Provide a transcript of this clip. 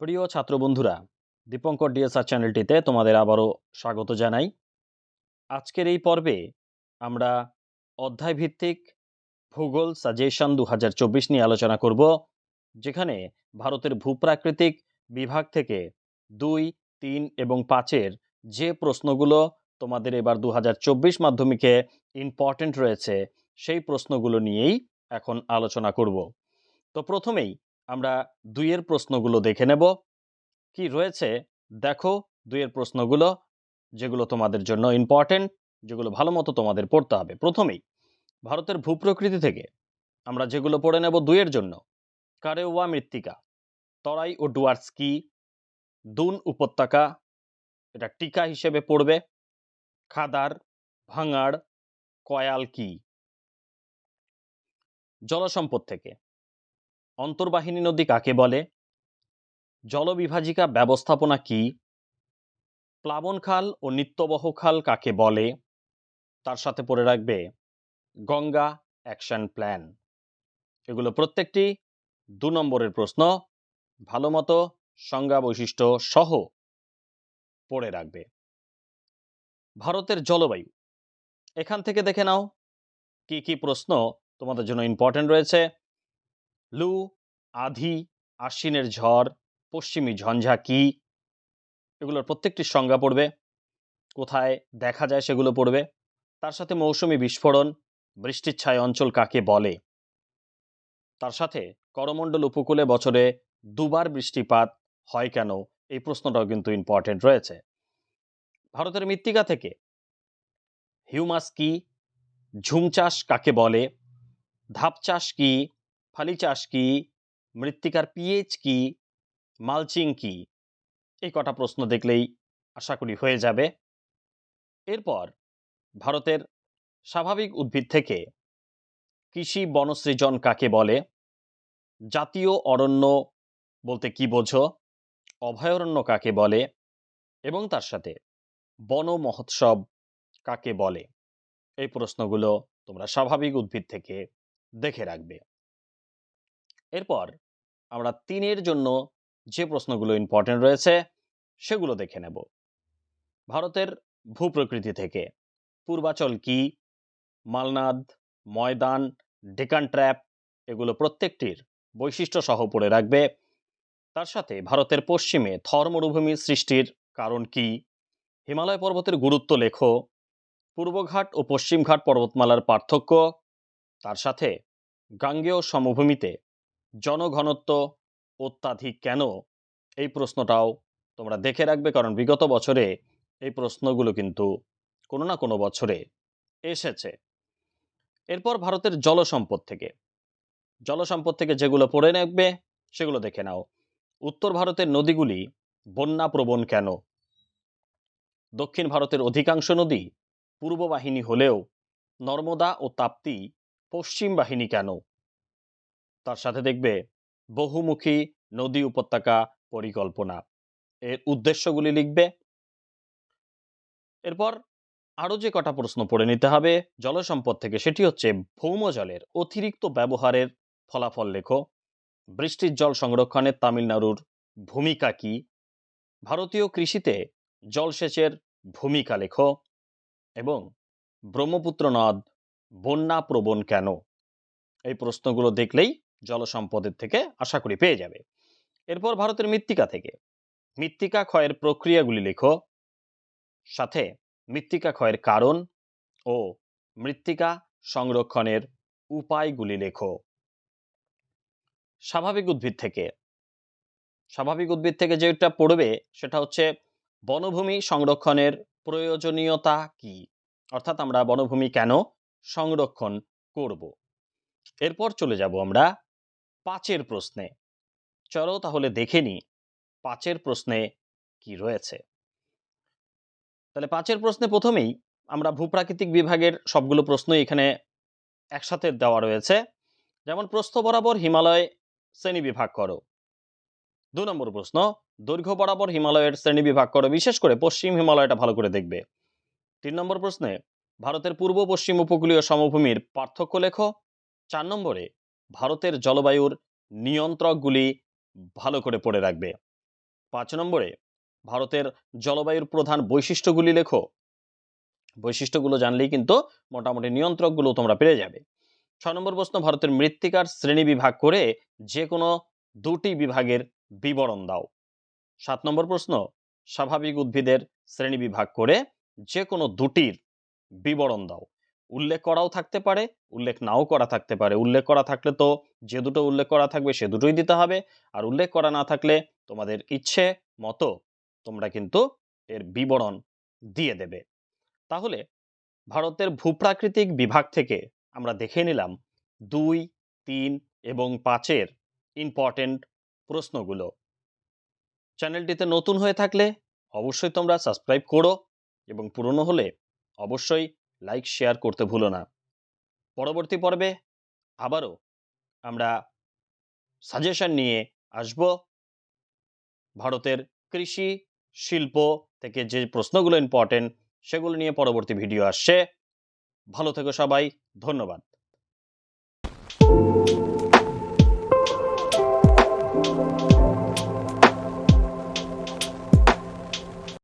প্রিয় ছাত্র বন্ধুরা দীপঙ্কর ডিএসআর চ্যানেলটিতে তোমাদের আবারও স্বাগত জানাই। আজকের এই পর্বে আমরা অধ্যায়ভিত্তিক ভূগোল সাজেশন দু হাজার চব্বিশ নিয়ে আলোচনা করব, যেখানে ভারতের ভূপ্রাকৃতিক বিভাগ থেকে দুই, তিন এবং পাঁচের যে প্রশ্নগুলো তোমাদের এবার দু হাজার চব্বিশ মাধ্যমিকে ইম্পর্টেন্ট রয়েছে, সেই প্রশ্নগুলো নিয়েই এখন আলোচনা করব। তো প্রথমেই আমরা দুইয়ের প্রশ্নগুলো দেখে নেব। কি রয়েছে? দেখো দুইয়ের প্রশ্নগুলো, যেগুলো তোমাদের জন্য ইম্পর্টেন্ট যেগুলো ভালো মতো তোমাদের পড়তে হবে। প্রথমেই, ভারতের ভূপ্রকৃতি থেকে আমরা যেগুলো পড়ে নেব দুইয়ের জন্য, কারেওয়া মৃত্তিকা, তরাই ও ডুয়ার্স কি, দুন উপত্যকা, এটা টিকা হিসেবে পড়বে, খাদার, ভাঙাড়, কয়াল কি? জলসম্পদ থেকে অন্তর্বাহিনী নদী কাকে বলে? জলবিভাজিকা ব্যবস্থাপনা কি? প্লাবন খাল ও নিত্যবহ খাল কাকে বলে? তার সাথে পড়ে রাখবে গঙ্গা অ্যাকশন প্ল্যান। এগুলো প্রত্যেকটি দু নম্বরের প্রশ্ন, ভালো মতো সংজ্ঞা বৈশিষ্ট্য সহ পড়ে রাখবে। ভারতের জলবায়ু, এখান থেকে দেখে নাও, কি কি প্রশ্ন তোমাদের জন্য ইম্পর্টেন্ট রয়েছে। লু, আধি, আশ্বিনের ঝড়, পশ্চিমী ঝঞ্ঝা কি? এগুলোর প্রত্যেকটির সংজ্ঞা পড়বে। কোথায় দেখা যায় সেগুলো পড়বে। তার সাথে মৌসুমি বিস্ফোরণ, বৃষ্টির ছায় অঞ্চল কাকে বলে? তার সাথে করমণ্ডল উপকূলে বছরে দুবার বৃষ্টিপাত হয় কেন? এই প্রশ্নটাও কিন্তু ইম্পর্টেন্ট রয়েছে। ভারতের মৃত্তিকা থেকে হিউমাস কি? ঝুম চাষ কাকে বলে? ধাপ চাষ কি? ফালি চাষ কি? মৃত্তিকার পিএইচ কি? মালচিং কি? এই কটা প্রশ্ন দেখলেই আশা করি হয়ে যাবে। এরপর ভারতের স্বাভাবিক উদ্ভিদ থেকে কৃষি বনসৃজন কাকে বলে? জাতীয় অরণ্য বলতে কি বোঝো? অভয়ারণ্য কাকে বলে? এবং তার সাথে বন মহোৎসব কাকে বলে? এই প্রশ্নগুলো তোমরা স্বাভাবিক উদ্ভিদ থেকে দেখে রাখবে। এরপর আমরা তিনের জন্য যে প্রশ্নগুলো ইম্পর্টেন্ট রয়েছে, সেগুলো দেখে নেব। ভারতের ভূপ্রকৃতি থেকে পূর্বাচল কি? মালনাদ, ময়দান, ডেকান ট্র্যাপ এগুলো প্রত্যেকটির বৈশিষ্ট্য সহ পড়ে রাখবে। তার সাথে ভারতের পশ্চিমে থর মরুভূমি সৃষ্টির কারণ কি? হিমালয় পর্বতের গুরুত্ব লেখো। পূর্বঘাট ও পশ্চিমঘাট পর্বতমালার পার্থক্য। তার সাথে গাঙ্গেয় সমভূমিতে জনঘনত্ব অত্যাধিক কেন? এই প্রশ্নটাও তোমরা দেখে রাখবে, কারণ বিগত বছরে এই প্রশ্নগুলো কিন্তু কোনো না কোনো বছরে এসেছে। এরপর ভারতের জলসম্পদ থেকে। জলসম্পদ থেকে যেগুলো পড়ে রাখবে, সেগুলো দেখে নাও। উত্তর ভারতের নদীগুলি বন্যা প্রবণ কেন? দক্ষিণ ভারতের অধিকাংশ নদী পূর্ব বাহিনী হলেও নর্মদা ও তাপ্তি পশ্চিম বাহিনী কেন? তার সাথে দেখবে বহুমুখী নদী উপত্যকা পরিকল্পনা। এর উদ্দেশ্যগুলি লিখবে, এরপর আরও যে কটা প্রশ্ন পড়ে নিতে হবে জলসম্পদ থেকে, সেটি হচ্ছে ভৌম জলের অতিরিক্ত ব্যবহারের ফলাফল লেখো। বৃষ্টির জল সংরক্ষণে তামিলনাড়ুর ভূমিকা কি? ভারতীয় কৃষিতে জলসেচের ভূমিকা লেখো। এবং ব্রহ্মপুত্র নদ বন্যা প্রবণ কেন? এই প্রশ্নগুলো দেখলেই জলসম্পদের থেকে আশা করি পেয়ে যাবে। এরপর ভারতের মৃত্তিকা থেকে। মৃত্তিকা ক্ষয়ের প্রক্রিয়াগুলি লেখো। সাথে মৃত্তিকা ক্ষয়ের কারণ ও মৃত্তিকা সংরক্ষণের উপায়গুলি লেখো। স্বাভাবিক উদ্ভিদ থেকে। স্বাভাবিক উদ্ভিদ থেকে যেটা পড়বে সেটা হচ্ছে বনভূমি সংরক্ষণের প্রয়োজনীয়তা কি? অর্থাৎ আমরা বনভূমি কেন সংরক্ষণ করব? এরপর চলে যাব আমরা পাঁচের প্রশ্নে। চলো তাহলে দেখে নি পাঁচের প্রশ্নে কি রয়েছে। তাহলে পাঁচের প্রশ্নে প্রথমেই আমরা ভূপ্রাকৃতিক বিভাগের সবগুলো প্রশ্নই এখানে একসাথে দেওয়া রয়েছে। যেমন, প্রস্থ বরাবর হিমালয় শ্রেণি বিভাগ করো। দু নম্বর প্রশ্ন, দৈর্ঘ্য বরাবর হিমালয়ের শ্রেণি বিভাগ করো, বিশেষ করে পশ্চিম হিমালয়টা ভালো করে দেখবে। তিন নম্বর প্রশ্নে, ভারতের পূর্ব পশ্চিম উপকূলীয় সমভূমির পার্থক্য লেখো। চার নম্বরে ভারতের জলবায়ুর নিয়ন্ত্রকগুলি ভালো করে পড়ে রাখবে। পাঁচ নম্বরে, ভারতের জলবায়ুর প্রধান বৈশিষ্ট্যগুলি লেখো। বৈশিষ্ট্যগুলো জানলেই কিন্তু মোটামুটি নিয়ন্ত্রকগুলো তোমরা পেরে যাবে। ছ নম্বর প্রশ্ন, ভারতের মৃত্তিকার শ্রেণি বিভাগ করে যে কোনো দুটি বিভাগের বিবরণ দাও। সাত নম্বর প্রশ্ন, স্বাভাবিক উদ্ভিদের শ্রেণি বিভাগ করে যে কোনো দুটির বিবরণ দাও। উল্লেখ করাও থাকতে পারে, উল্লেখ নাও করা থাকতে পারে। উল্লেখ করা থাকলে তো যে দুটো উল্লেখ করা থাকবে সে দুটোই দিতে হবে। আর উল্লেখ করা না থাকলে তোমাদের ইচ্ছে মতো তোমরা কিন্তু এর বিবরণ দিয়ে দেবে। তাহলে ভারতের ভূপ্রাকৃতিক বিভাগ থেকে আমরা দেখে নিলাম দুই, তিন এবং পাঁচের ইম্পর্টেন্ট প্রশ্নগুলো। চ্যানেলটিতে নতুন হয়ে থাকলে অবশ্যই তোমরা সাবস্ক্রাইব করো এবং পুরনো হলে অবশ্যই লাইক শেয়ার করতে ভুলো না। পরবর্তী পর্বে আবারও আমরা সাজেশন নিয়ে আসব। ভারতের কৃষি, শিল্প থেকে যে প্রশ্নগুলো ইম্পর্টেন্ট সেগুলো নিয়ে পরবর্তী ভিডিও আসছে। ভালো থেকো সবাই, ধন্যবাদ।